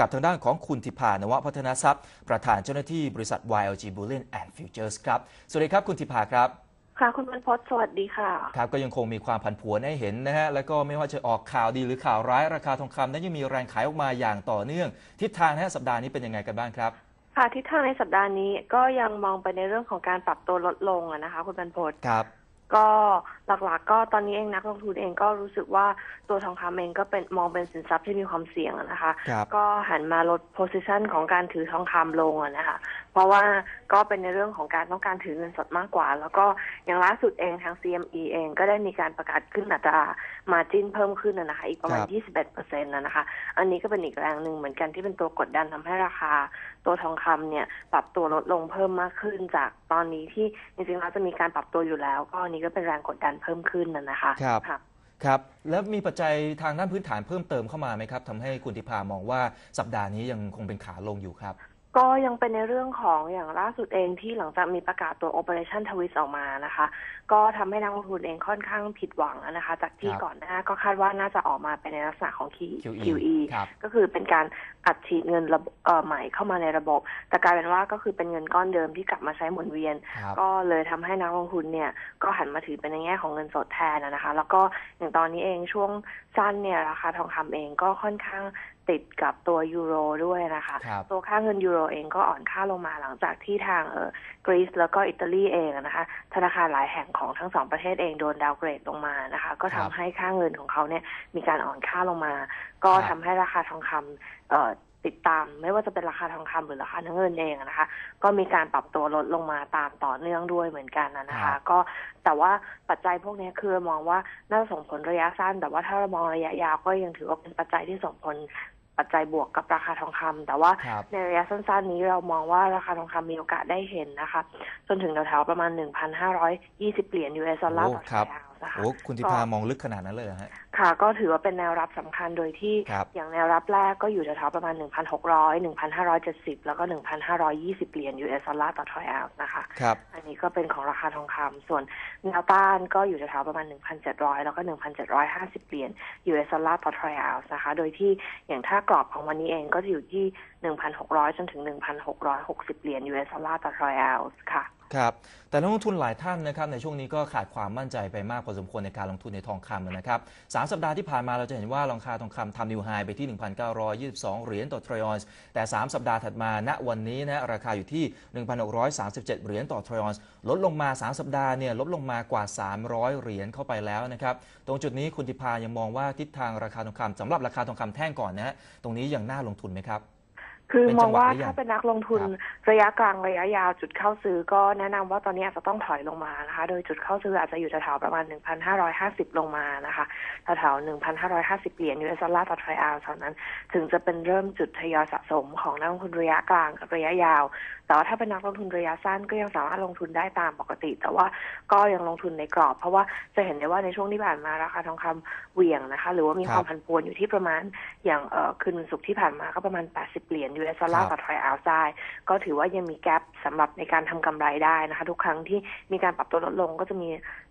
กับทางด้านของคุณทิพานวพัฒนทรัพย์ ประธานเจ้าหน้าที่บริษัท YLG Bullion and Futures ครับ สวัสดีครับคุณทิพาครับ ค่ะ คุณบรรพศสวัสดีค่ะ ครับก็ยังคงมีความผันผวนให้เห็นนะฮะ แล้วก็ไม่ว่าจะออกข่าวดีหรือข่าวร้ายราคาทองคำนั้นยังมีแรงขายออกมาอย่างต่อเนื่อง ทิศทางนะฮะสัปดาห์นี้เป็นยังไงกันบ้างครับค่ะทิศทางในสัปดาห์นี้ก็ยังมองไปในเรื่องของการปรับตัวลดลงอะนะคะ คุณบรรพศครับ ก็หลักๆก็ตอนนี้เองนักลงทุนเองก็รู้สึกว่าตัวทองคำเองก็เป็นมองเป็นสินทรัพย์ที่มีความเสี่ยงอะนะคะครับก็หันมาลด position ของการถือทองคำลงอะนะคะ เพราะว่าก็เป็นในเรื่องของการต้องการถือเงินสดมากกว่า แล้วก็อย่างล่าสุดเองทาง CME เองก็ได้มีการประกาศขึ้นอัตรา margin เพิ่มขึ้นนะนะคะอีกประมาณ 21เปอร์เซ็นต์นะนะคะ อันนี้ก็เป็นอีกแรงหนึ่งเหมือนกันที่เป็นตัวกดดันทำให้ราคา ตัวทองคำเนี่ยปรับตัวลดลงเพิ่มมากขึ้นจากตอนนี้ที่จริงๆแล้วจะมีการปรับตัวอยู่แล้ว ก็อันนี้ก็เป็นแรงกดดันเพิ่มขึ้นนะนะคะครับค่ะครับ แล้วมีปัจจัยทางด้านพื้นฐานเพิ่มเติมเข้ามาไหมครับทำให้คุณทิพามองว่าสัปดาห์นี้ยังคงเป็นขาลงอยู่ครับ ก็ยังเป็นในเรื่องของอย่างล่าสุดเองที่หลังจากมีประกาศตัว Operation Twist ออกมานะคะ ก็ทำให้นักลงทุนเองค่อนข้างผิดหวังนะคะ จากที่ครับก่อนหน้าก็คาดว่าน่าจะออกมาเป็นในลักษณะของ Q- QE QE ครับก็คือเป็นการอัดฉีดเงินระบบเอ่อใหม่เข้ามาในระบบ แต่กลายเป็นว่าก็คือเป็นเงินก้อนเดิมที่กลับมาใช้หมุนเวียน ครับ ก็เลยทำให้นักลงทุนเนี่ยก็หันมาถือเป็นในแง่ของเงินสดแทนนะคะ แล้วก็อย่างตอนนี้เองช่วงสั้นเนี่ยราคาทองคำเองก็ค่อนข้าง ติดกับตัวยูโรด้วยนะคะ ครับ ตัวค่าเงินยูโรเองก็อ่อนค่าลงมาหลังจากที่ทางเออกรีซแล้วก็อิตาลีเองอะนะคะ ธนาคารหลายแห่งของทั้งสองประเทศเองโดนดาวเกรดลงมานะคะ ก็ครัทำบให้ค่าเงินของเขาเนี่ยมีการอ่อนค่าลงมา ก็ครับ ทำให้ราคาทองคำเอ่อติดตาม ไม่ว่าจะเป็นราคาทองคำหรือราคาเนื้อเงินเองอะนะคะ ก็มีการปรับตัวลดลงมาตามต่อเนื่องด้วยเหมือนกันนะนะครัคะ บ ก็แต่ว่าปัจจัยพวกนี้คือมองว่าน่าจะส่งผลระยะสั้น แต่ว่าถ้าเรามองระยะยาวก็ยังถือว่าเป็นปัจจัยที่ส่งผล ปัจจัยบวกกับราคาทองคำแต่ว่าครับในระยะสั้นๆนี้เรามองว่าราคาทองคำมีโอกาสได้เห็นนะคะ จนถึงแถวๆประมาณ 1,520 เหรียญ US ดอลลาร์โอ้ต่อครับทรัลนะคะโอ้คุณทิพามองลึกขนาดนั้นเลยเหรอฮะ ค่ะก็ถือว่าเป็นแนวรับสำคัญโดยที่ครับอย่างแนวรับแรกก็อยู่แถวๆประมาณ 1,600 1,570 แล้วก็ 1,520 เหรียญ US ดอลลาร์ต่อทรอยออนซ์นะคะ ครับอันนี้ก็เป็นของราคาทองคำส่วนแนวต้านก็อยู่แถวๆประมาณ 1,700 แล้วก็ 1,750 เหรียญ US ดอลลาร์ต่อทรอยออนซ์นะคะ โดยที่อย่างถ้ากรอบของวันนี้เองก็จะอยู่ที่ 1,600 จนถึง 1,660 เหรียญ US ดอลลาร์ต่อทรอยออนซ์ค่ะ ครับ แต่นักลงทุนหลายท่านนะครับในช่วงนี้ก็ขาดความมั่นใจไปมากพอสมควรในการลงทุนในทองคำนะครับสามสัปดาห์ที่ผ่านมาเราจะเห็นว่าราคาทองคำทำนิวไฮไปที่ 1,922 เหรียญต่อทรอยออนซ์แต่ 3 สัปดาห์ถัดมาณวันนี้นะราคาอยู่ที่ 1,637 เหรียญต่อทรอยออนซ์ลดลงมา 3 สัปดาห์เนี่ยลดลงมากว่า 300 เหรียญเข้าไปแล้วนะครับตรงจุดนี้คุณทิพายังมองว่าทิศทางราคาทองคำสำหรับราคาทองคำแท่งก่อนนะฮะตรงนี้ยังน่าลงทุนไหมครับ คือเป็นมจัองงหวะว่าหรือยังถ้าเป็นนักลงทุนครับระยะกลางระยะยาวจุดเข้าซื้อก็แนะนำว่าตอนนี้อาจจะต้องถอยลงมานะคะ โดยจุดเข้าซื้ออาจจะอยู่แถวๆประมาณ 1,550 ลงมานะคะแถวๆ1,550 เหรียญ US ดอลลาร์ต่อทรอยออนซ์เท่านั้น ถึงจะเป็นเริ่มจุดทยอยสะสมของนักลงทุนระยะกลางกับระยะยาว แต่ว่าถ้าเป็นนักลงทุนระยะสั้นก็ยังสามารถลงทุนได้ตามปกติ แต่ว่าก็ยังลงทุนในกรอบ เพราะว่าจะเห็นได้ว่าในช่วงที่ผ่านมาราคาทองคำเหวี่ยงนะคะ หรือว่ามีครับความผันผวนอยู่ที่ประมาณอย่างเอ่อคืนวันศุกร์ที่ผ่านมาก็ประมาณ 80 เหรียญ US ดอลลาร์ครับต่อทรอยออนซ์ได้ ก็ถือว่ายังมีแกลบสำหรับในการทำกำไรได้นะคะ ทุกครั้งที่มีการปรับตัวลดลงก็จะมี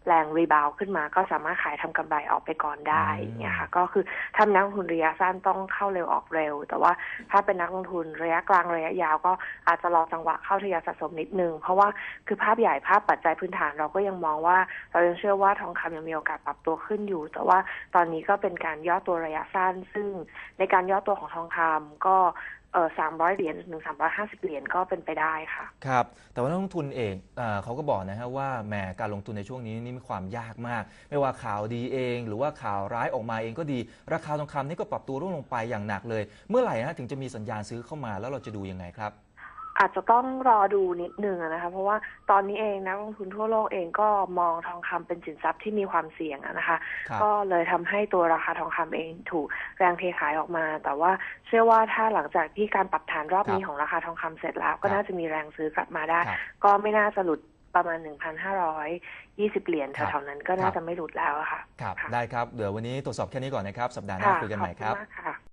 แรงรีบาวขึ้นมา ก็สามารถขายทำกำไรออกไปก่อนได้อืมเนี่ยค่ะก็คือถ้านักลงทุนระยะสั้นต้องเข้าเร็วออกเร็ว แต่ว่าถ้าเป็นนักลงทุนระยะกลางระยะยาวก็อาจจะรอจังหวะเข้าทยอยสะสมนิดนึง เพราะว่าคือภาพใหญ่ภาพปัจจัยพื้นฐานเราก็ยังมองว่าเรายังเชื่อว่าทองคำยังมีโอกาสปรับตัวขึ้นอยู่ แต่ว่าตอนนี้ก็เป็นการย่อตัวระยะสั้น ซึ่งในการย่อตัวของทองคำก็เออ สามร้อยเหรียญถึงสามร้อยห้าสิบเหรียญก็เป็นไปได้ค่ะ ครับ แต่ว่านักลงทุนเองเออเขาก็บอกนะฮะว่าแหมการลงทุนในช่วงนี้นี่มีความยากมาก ไม่ว่าข่าวดีเอง หรือว่าข่าวร้ายออกมาเองก็ดี ราคาทองคำนี่ก็ปรับตัวร่วงลงไปอย่างหนักเลย เมื่อไหร่นะถึงจะมีสัญญาณซื้อเข้ามาแล้วเราจะดูยังไงครับ อาจจะต้องรอดูนิดนึงอะนะคะ เพราะว่าตอนนี้เองนักลงทุนทั่วโลกเองก็มองทองคำเป็นสินทรัพย์ที่มีความเสี่ยงอะนะคะครับก็เลยทำให้ตัวราคาทองคำเองถูกแรงเทขายออกมา แต่ว่าเชื่อว่าถ้าหลังจากที่การปรับฐานรอบนี้ครับของราคาทองคำเสร็จแล้ว ก็ครับน่าจะมีแรงซื้อกลับมาได้ครับก็ไม่น่าจะหลุดประมาณ 1,520 เหรียญครับแถวๆนั้นก็น่าครับจะไม่หลุดแล้วอะค่ะ ครับค่ะได้ครับ เดี๋ยววันนี้ตรวจสอบแค่นี้ก่อนนะครับ สัปดาห์หน้าค่ะคุยกันขใหอบม่คุครับณมากค่ะ